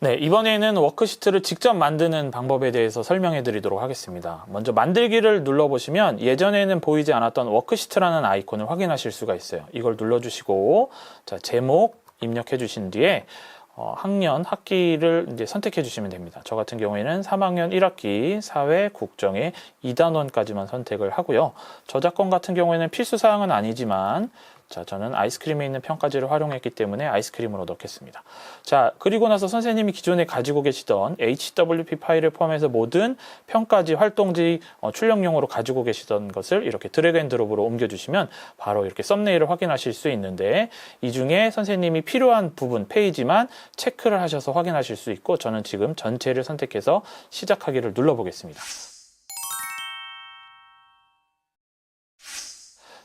네, 이번에는 워크시트를 직접 만드는 방법에 대해서 설명해 드리도록 하겠습니다. 먼저 만들기를 눌러보시면 예전에는 보이지 않았던 워크시트라는 아이콘을 확인하실 수가 있어요. 이걸 눌러주시고, 자, 제목 입력해 주신 뒤에 어, 학년, 학기를 이제 선택해 주시면 됩니다. 저 같은 경우에는 3학년 1학기 사회 국정의 2단원까지만 선택을 하고요. 저작권 같은 경우에는 필수 사항은 아니지만 자, 저는 아이스크림에 있는 평가지를 활용했기 때문에 아이스크림으로 넣겠습니다. 자, 그리고 나서 선생님이 기존에 가지고 계시던 HWP 파일을 포함해서 모든 평가지, 활동지, 어, 출력용으로 가지고 계시던 것을 이렇게 드래그 앤 드롭으로 옮겨주시면 바로 이렇게 썸네일을 확인하실 수 있는데 이 중에 선생님이 필요한 부분, 페이지만 체크를 하셔서 확인하실 수 있고 저는 지금 전체를 선택해서 시작하기를 눌러보겠습니다.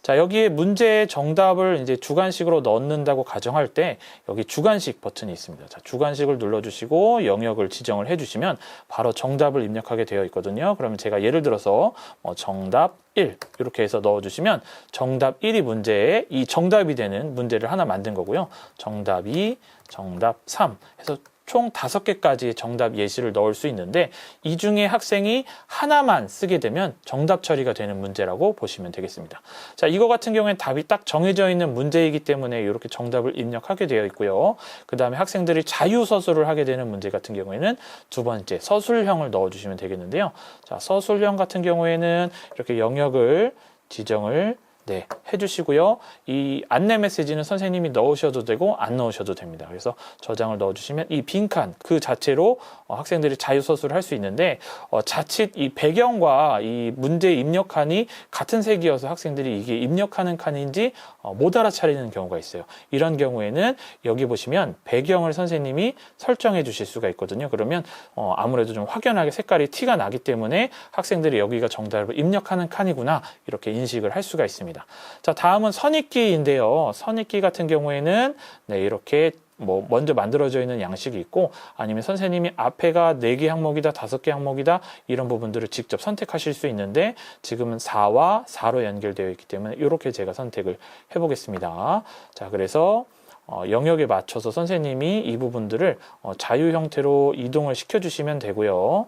자, 여기에 문제의 정답을 이제 주관식으로 넣는다고 가정할 때 여기 주관식 버튼이 있습니다. 자, 주관식을 눌러주시고 영역을 지정을 해주시면 바로 정답을 입력하게 되어 있거든요. 그러면 제가 예를 들어서 뭐 정답 1 이렇게 해서 넣어주시면 정답 1이 문제에 이 정답이 되는 문제를 하나 만든 거고요. 정답 2, 정답 3 해서 총 다섯 개까지의 정답 예시를 넣을 수 있는데 이 중에 학생이 하나만 쓰게 되면 정답 처리가 되는 문제라고 보시면 되겠습니다. 자, 이거 같은 경우에는 답이 딱 정해져 있는 문제이기 때문에 이렇게 정답을 입력하게 되어 있고요. 그 다음에 학생들이 자유 서술을 하게 되는 문제 같은 경우에는 두 번째 서술형을 넣어주시면 되겠는데요. 자, 서술형 같은 경우에는 이렇게 영역을 지정을 네, 해주시고요. 이 안내 메시지는 선생님이 넣으셔도 되고 안 넣으셔도 됩니다. 그래서 저장을 넣어주시면 이 빈칸 그 자체로 어, 학생들이 자유서술을 할 수 있는데 어, 자칫 이 배경과 이 문제 입력 칸이 같은 색이어서 학생들이 이게 입력하는 칸인지 어, 못 알아차리는 경우가 있어요. 이런 경우에는 여기 보시면 배경을 선생님이 설정해 주실 수가 있거든요. 그러면 어, 아무래도 좀 확연하게 색깔이 티가 나기 때문에 학생들이 여기가 정답을 입력하는 칸이구나 이렇게 인식을 할 수가 있습니다. 자, 다음은 선입기인데요. 선입기 같은 경우에는 네, 이렇게 뭐 먼저 만들어져 있는 양식이 있고 아니면 선생님이 앞에가 4개 항목이다, 5개 항목이다 이런 부분들을 직접 선택하실 수 있는데 지금은 4와 4로 연결되어 있기 때문에 이렇게 제가 선택을 해 보겠습니다. 자, 그래서 어, 영역에 맞춰서 선생님이 이 부분들을 어, 자유 형태로 이동을 시켜 주시면 되고요.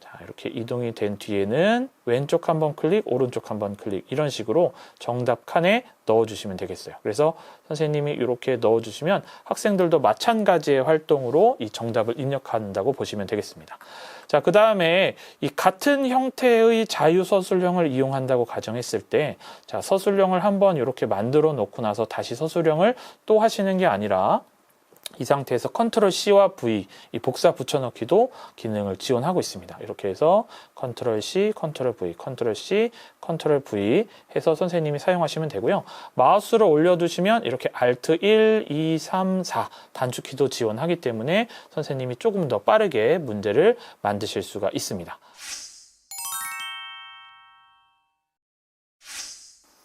자, 이렇게 이동이 된 뒤에는 왼쪽 한번 클릭, 오른쪽 한번 클릭 이런 식으로 정답 칸에 넣어주시면 되겠어요. 그래서 선생님이 이렇게 넣어주시면 학생들도 마찬가지의 활동으로 이 정답을 입력한다고 보시면 되겠습니다. 자, 그 다음에 이 같은 형태의 자유 서술형을 이용한다고 가정했을 때, 자, 서술형을 한번 이렇게 만들어 놓고 나서 다시 서술형을 또 하시는 게 아니라 이 상태에서 컨트롤 C와 V 이 복사 붙여넣기도 기능을 지원하고 있습니다. 이렇게 해서 컨트롤 C, 컨트롤 V, 컨트롤 C, 컨트롤 V 해서 선생님이 사용하시면 되고요. 마우스를 올려두시면 이렇게 Alt 1, 2, 3, 4 단축키도 지원하기 때문에 선생님이 조금 더 빠르게 문제를 만드실 수가 있습니다.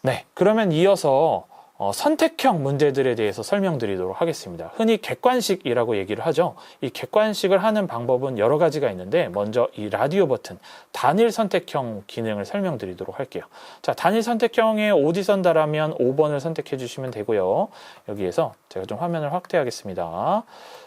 네, 그러면 이어서 어, 선택형 문제들에 대해서 설명드리도록 하겠습니다. 흔히 객관식이라고 얘기를 하죠. 이 객관식을 하는 방법은 여러 가지가 있는데 먼저 이 라디오 버튼 단일 선택형 기능을 설명드리도록 할게요. 자, 단일 선택형에 오디선다라면 5번을 선택해 주시면 되고요. 여기에서 제가 좀 화면을 확대하겠습니다.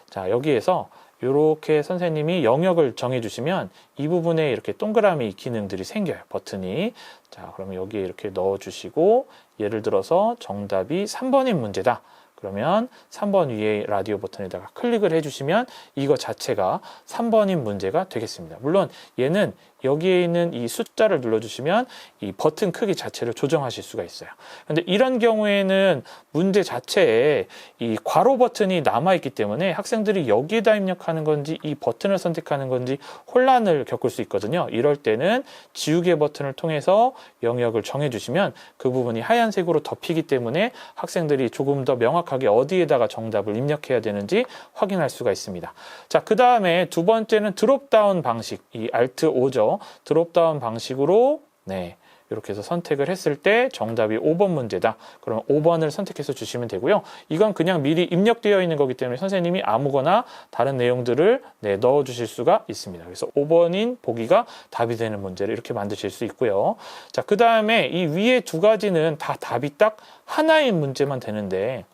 자, 여기에서 이렇게 선생님이 영역을 정해주시면 이 부분에 이렇게 동그라미 기능들이 생겨요. 버튼이. 자, 그러면 여기에 이렇게 넣어주시고 예를 들어서 정답이 3번인 문제다. 그러면 3번 위에 라디오 버튼에다가 클릭을 해주시면 이거 자체가 3번인 문제가 되겠습니다. 물론 얘는 여기에 있는 이 숫자를 눌러주시면 이 버튼 크기 자체를 조정하실 수가 있어요. 근데 이런 경우에는 문제 자체에 이 괄호 버튼이 남아있기 때문에 학생들이 여기에다 입력하는 건지 이 버튼을 선택하는 건지 혼란을 겪을 수 있거든요. 이럴 때는 지우개 버튼을 통해서 영역을 정해주시면 그 부분이 하얀색으로 덮이기 때문에 학생들이 조금 더 명확하게 어디에다가 정답을 입력해야 되는지 확인할 수가 있습니다. 자, 그 다음에 두 번째는 드롭다운 방식, 이 Alt 5죠. 드롭다운 방식으로 네. 이렇게 해서 선택을 했을 때 정답이 5번 문제다. 그러면 5번을 선택해서 주시면 되고요. 이건 그냥 미리 입력되어 있는 거기 때문에 선생님이 아무거나 다른 내용들을 네, 넣어 주실 수가 있습니다. 그래서 5번인 보기가 답이 되는 문제를 이렇게 만드실 수 있고요. 자, 그 다음에 이 위에 두 가지는 다 답이 딱 하나인 문제만 되는데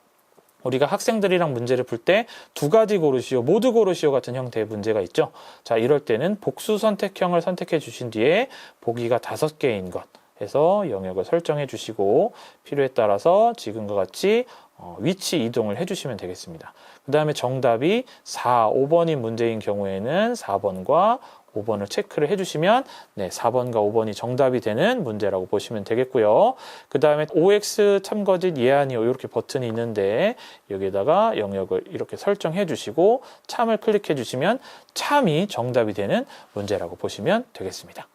우리가 학생들이랑 문제를 풀 때 두 가지 고르시오, 모두 고르시오 같은 형태의 문제가 있죠. 자, 이럴 때는 복수 선택형을 선택해 주신 뒤에 보기가 다섯 개인 것 해서 영역을 설정해 주시고 필요에 따라서 지금과 같이 어, 위치 이동을 해 주시면 되겠습니다. 그 다음에 정답이 4, 5번인 문제인 경우에는 4번과 5번을 체크를 해주시면 네, 4번과 5번이 정답이 되는 문제라고 보시면 되겠고요. 그 다음에 OX 참거짓 예안이요 이렇게 버튼이 있는데 여기에다가 영역을 이렇게 설정해 주시고 참을 클릭해 주시면 참이 정답이 되는 문제라고 보시면 되겠습니다.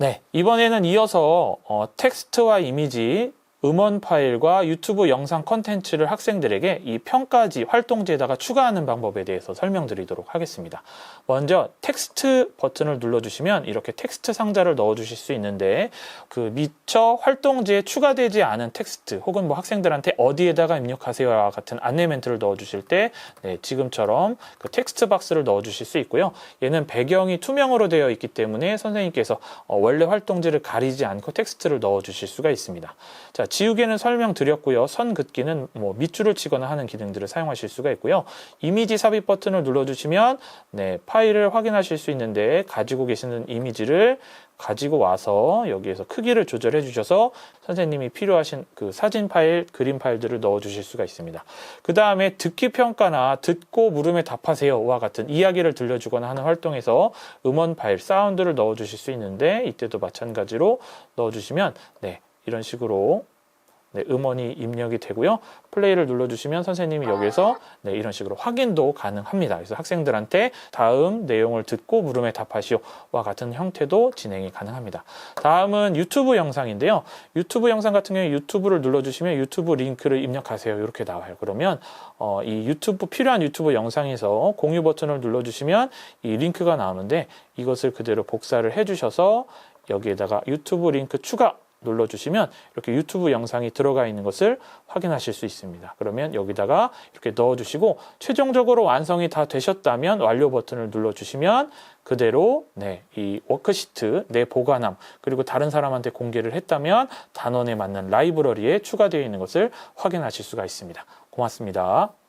네, 이번에는 이어서 어, 텍스트와 이미지, 음원 파일과 유튜브 영상 컨텐츠를 학생들에게 이 평가지 활동지에다가 추가하는 방법에 대해서 설명드리도록 하겠습니다. 먼저 텍스트 버튼을 눌러주시면 이렇게 텍스트 상자를 넣어주실 수 있는데 그 미처 활동지에 추가되지 않은 텍스트 혹은 뭐 학생들한테 어디에다가 입력하세요와 같은 안내 멘트를 넣어주실 때 네, 지금처럼 그 텍스트 박스를 넣어주실 수 있고요. 얘는 배경이 투명으로 되어 있기 때문에 선생님께서 어, 원래 활동지를 가리지 않고 텍스트를 넣어주실 수가 있습니다. 자, 지우개는 설명드렸고요. 선 긋기는 뭐 밑줄을 치거나 하는 기능들을 사용하실 수가 있고요. 이미지 삽입 버튼을 눌러주시면 네, 파일을 확인하실 수 있는데 가지고 계시는 이미지를 가지고 와서 여기에서 크기를 조절해 주셔서 선생님이 필요하신 그 사진 파일, 그림 파일들을 넣어 주실 수가 있습니다. 그 다음에 듣기 평가나 듣고 물음에 답하세요와 같은 이야기를 들려주거나 하는 활동에서 음원 파일, 사운드를 넣어 주실 수 있는데 이때도 마찬가지로 넣어 주시면 네, 이런 식으로 네, 음원이 입력이 되고요. 플레이를 눌러주시면 선생님이 여기서 네, 이런 식으로 확인도 가능합니다. 그래서 학생들한테 다음 내용을 듣고 물음에 답하시오와 같은 형태도 진행이 가능합니다. 다음은 유튜브 영상인데요. 유튜브 영상 같은 경우에 유튜브를 눌러주시면 유튜브 링크를 입력하세요. 이렇게 나와요. 그러면 어, 이 유튜브 필요한 유튜브 영상에서 공유 버튼을 눌러주시면 이 링크가 나오는데 이것을 그대로 복사를 해주셔서 여기에다가 유튜브 링크 추가 눌러주시면 이렇게 유튜브 영상이 들어가 있는 것을 확인하실 수 있습니다. 그러면 여기다가 이렇게 넣어주시고 최종적으로 완성이 다 되셨다면 완료 버튼을 눌러주시면 그대로 네, 이 워크시트 내 보관함 그리고 다른 사람한테 공개를 했다면 단원에 맞는 라이브러리에 추가되어 있는 것을 확인하실 수가 있습니다. 고맙습니다.